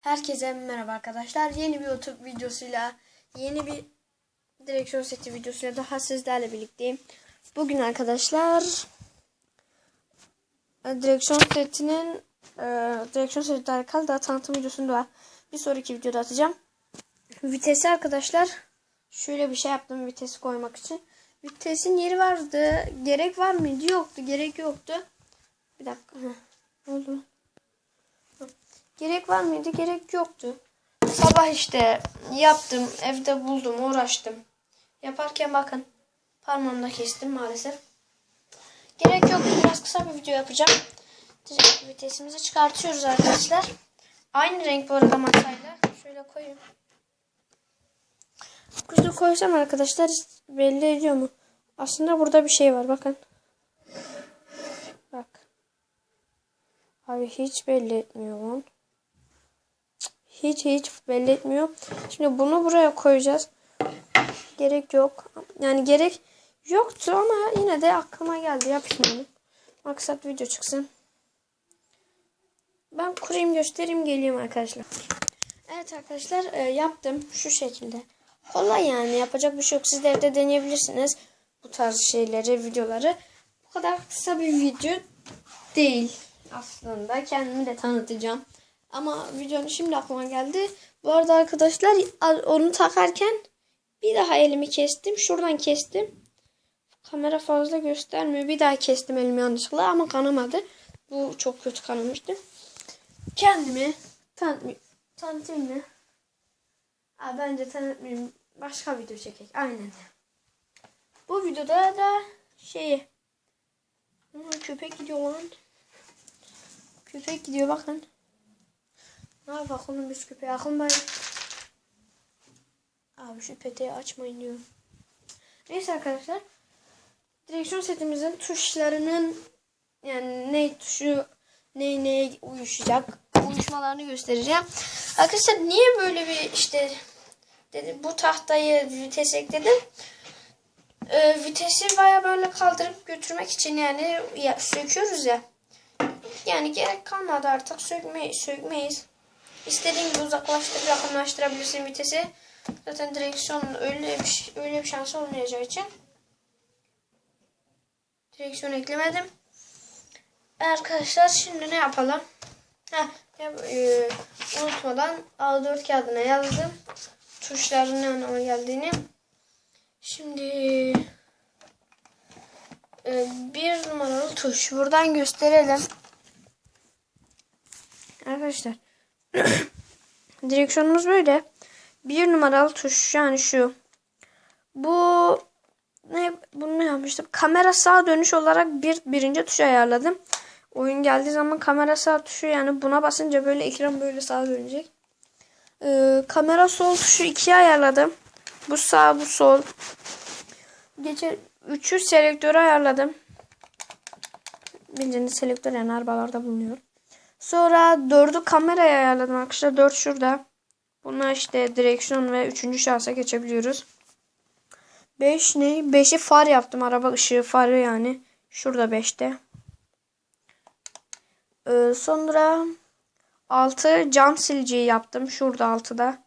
Herkese merhaba arkadaşlar. Yeni bir YouTube videosuyla, yeni bir direksiyon seti videosuyla daha sizlerle birlikteyim. Bugün arkadaşlar e, direksiyon setinin e, direksiyon setiyle alakalı daha tanıtım videosunu da bir sonraki videoda atacağım. Vitesi arkadaşlar şöyle bir şey yaptım vitesi koymak için. Vitesin yeri vardı. Gerek var mıydı? Yoktu. Gerek yoktu. Bir dakika. Ne oldu? Gerek var mıydı? Gerek yoktu. Sabah işte yaptım, evde buldum, uğraştım. Yaparken bakın parmağımda kestim maalesef. Gerek yok. Biraz kısa bir video yapacağım. Direkt vitesimizi çıkartıyoruz arkadaşlar. Aynı renk bu arada masayla. Şöyle koyayım. Kuzu koysam arkadaşlar belli ediyor mu? Aslında burada bir şey var bakın. Bak. Abi hiç belli etmiyor lan. Hiç hiç belli etmiyor. Şimdi bunu buraya koyacağız. Gerek yok. Yani gerek yoktu ama yine de aklıma geldi. Yapayım. Maksat video çıksın. Ben kurayım göstereyim geleyim arkadaşlar. Evet arkadaşlar e, yaptım şu şekilde. Kolay yani yapacak bir şey yok. Siz de evde deneyebilirsiniz. Bu tarz şeyleri, videoları. Bu kadar kısa bir video değil aslında. Kendimi de tanıtacağım. Ama videonun şimdi aklıma geldi. Bu arada arkadaşlar onu takarken bir daha elimi kestim. Şuradan kestim. Kamera fazla göstermiyor. Bir daha kestim elimi yanlışlıkla ama kanamadı. Bu çok kötü kanamıştı. Kendimi tanıtmayayım. Tanıtayım mı? Aa, bence tanıtmayayım. Başka video çekek. Aynen. Bu videoda da şeyi köpek gidiyor lan. Köpek gidiyor bakın. Ne bakalım biz köpeğe akın bari. Abi şu peteği açmayın diyorum. Neyse arkadaşlar. Direksiyon setimizin tuşlarının yani ne tuşu ne neye uyuşacak uyuşmalarını göstereceğim. Arkadaşlar niye böyle bir işte dedi bu tahtayı vites ekledim. Ee, vitesi baya böyle kaldırıp götürmek için yani ya, söküyoruz ya. Yani gerek kalmadı artık sökmeyiz. sökmeyiz. İstediğin gibi uzaklaştırıp yakınlaştırabilirsin vitesi. Zaten direksiyon öyle bir öyle bir şansı olmayacağı için direksiyon eklemedim. Arkadaşlar şimdi ne yapalım? Heh, ya, e, unutmadan A4 kağıdına yazdım. Tuşların ne anlama geldiğini. Şimdi e, bir numaralı tuş. Buradan gösterelim. Arkadaşlar direksiyonumuz böyle. Bir numaralı tuş yani şu. Bu ne bunu ne yapmıştım? Kamera sağ dönüş olarak bir birinci tuşu ayarladım. Oyun geldiği zaman kamera sağ tuşu yani buna basınca böyle ekran böyle sağa dönecek. Ee, kamera sol tuşu ikiye ayarladım. Bu sağ bu sol. Gece üçü selektörü ayarladım. Bildiğiniz selektör yani arabalarda bulunuyor. Sonra dördü kameraya ayarladım arkadaşlar. Dört şurada. Buna işte direksiyon ve üçüncü şahsa geçebiliyoruz. Beş ne? Beşi far yaptım. Araba ışığı farı yani. Şurada beşte. Ee, sonra altı cam siliciyi yaptım. Şurada altıda.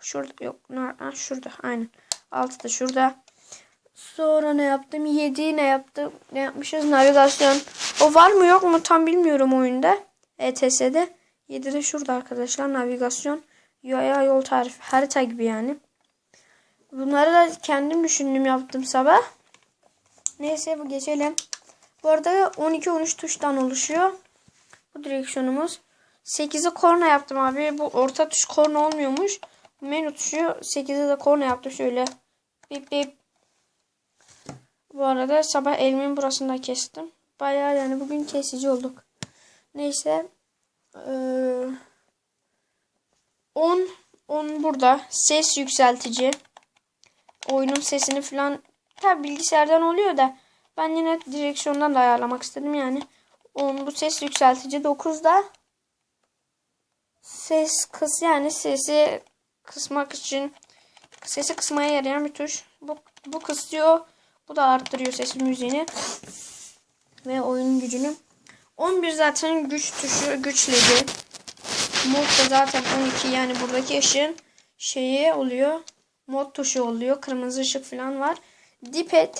Şurada yok. Ha, şurada aynen. Altı da şurada. Sonra ne yaptım? 7 ne yaptım? Ne yapmışız? Navigasyon. O var mı yok mu tam bilmiyorum oyunda. ETS'de. 7 de şurada arkadaşlar. Navigasyon. Yaya yol tarifi. Harita gibi yani. Bunları da kendim düşündüm yaptım sabah. Neyse bu geçelim. Bu arada 12-13 tuştan oluşuyor. Bu direksiyonumuz. 8'i korna yaptım abi. Bu orta tuş korna olmuyormuş. Menü tuşu 8'e de korna yaptım şöyle. Bip bip. Bu arada sabah elimin burasında kestim. Bayağı yani bugün kesici olduk. Neyse. Ee, 10 10 burada. Ses yükseltici. Oyunun sesini falan tabi bilgisayardan oluyor da ben yine direksiyondan da ayarlamak istedim yani. 10 bu ses yükseltici 9'da ses kıs yani sesi kısmak için sesi kısmaya yarayan bir tuş. Bu, bu kısıyor. Bu da arttırıyor ses müziğini. Ve oyunun gücünü. 11 zaten güç tuşu güçledi. Mod da zaten 12 yani buradaki ışığın şeyi oluyor. Mod tuşu oluyor. Kırmızı ışık falan var. D-pad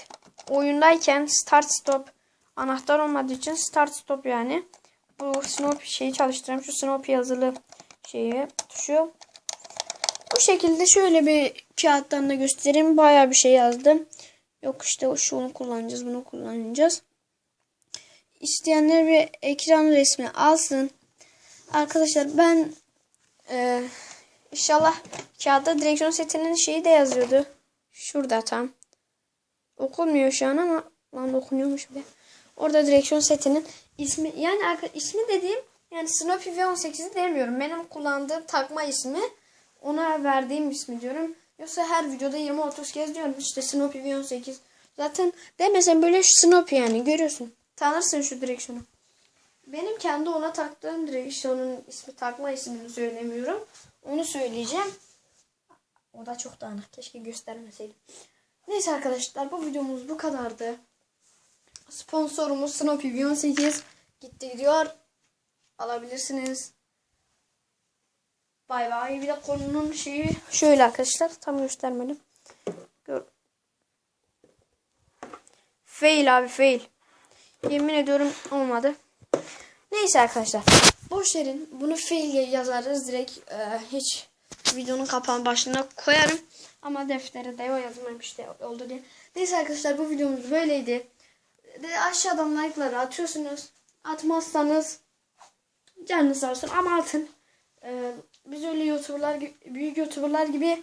oyundayken start stop anahtar olmadığı için start stop yani. Bu Snoopy şeyi çalıştırıyorum. Şu Snoopy yazılı şeyi tuşu. Bu şekilde şöyle bir kağıttan da göstereyim. Bayağı bir şey yazdım. Yok işte şunu kullanacağız, bunu kullanacağız. İsteyenler bir ekran resmi alsın. Arkadaşlar ben e, inşallah kağıtta direksiyon setinin şeyi de yazıyordu. Şurada tam. Okunmuyor şu an ama lan okunuyormuş bile. Orada direksiyon setinin ismi yani ismi dediğim yani Snoopy V18'i demiyorum. Benim kullandığım takma ismi ona verdiğim ismi diyorum. Yoksa her videoda 20-30 kez diyorum işte Snoopy V18. Zaten demesen böyle Snoopy yani görüyorsun. Tanırsın şu direksiyonu. Benim kendi ona taktığım direksiyonun ismi takma ismini söylemiyorum. Onu söyleyeceğim. O da çok dağınık. Keşke göstermeseydim. Neyse arkadaşlar bu videomuz bu kadardı. Sponsorumuz Snoopy V18 gitti gidiyor. Alabilirsiniz. Bay bay. Bir de konunun şeyi şöyle arkadaşlar. Tam göstermedim. Gör. Fail abi fail. Yemin ediyorum olmadı. Neyse arkadaşlar. Boş. Bunu fail yazarız. Direkt e, hiç videonun kapağın başına koyarım. Ama deftere de o yazmam işte oldu diye. Neyse arkadaşlar bu videomuz böyleydi. De aşağıdan like'ları atıyorsunuz. Atmazsanız canınız olsun ama atın. Ee, biz öyle youtuberlar büyük youtuberlar gibi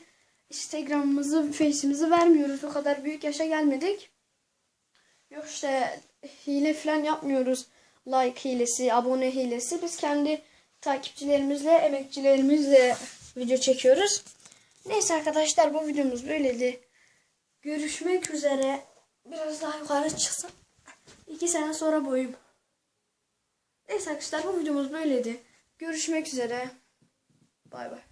Instagram'ımızı, Face'imizi vermiyoruz. O kadar büyük yaşa gelmedik. Yok işte hile falan yapmıyoruz. Like hilesi, abone hilesi. Biz kendi takipçilerimizle, emekçilerimizle video çekiyoruz. Neyse arkadaşlar bu videomuz böyleydi. Görüşmek üzere. Biraz daha yukarı çıksam. İki sene sonra boyum. Neyse arkadaşlar bu videomuz böyleydi. Görüşmek üzere. Bay bay.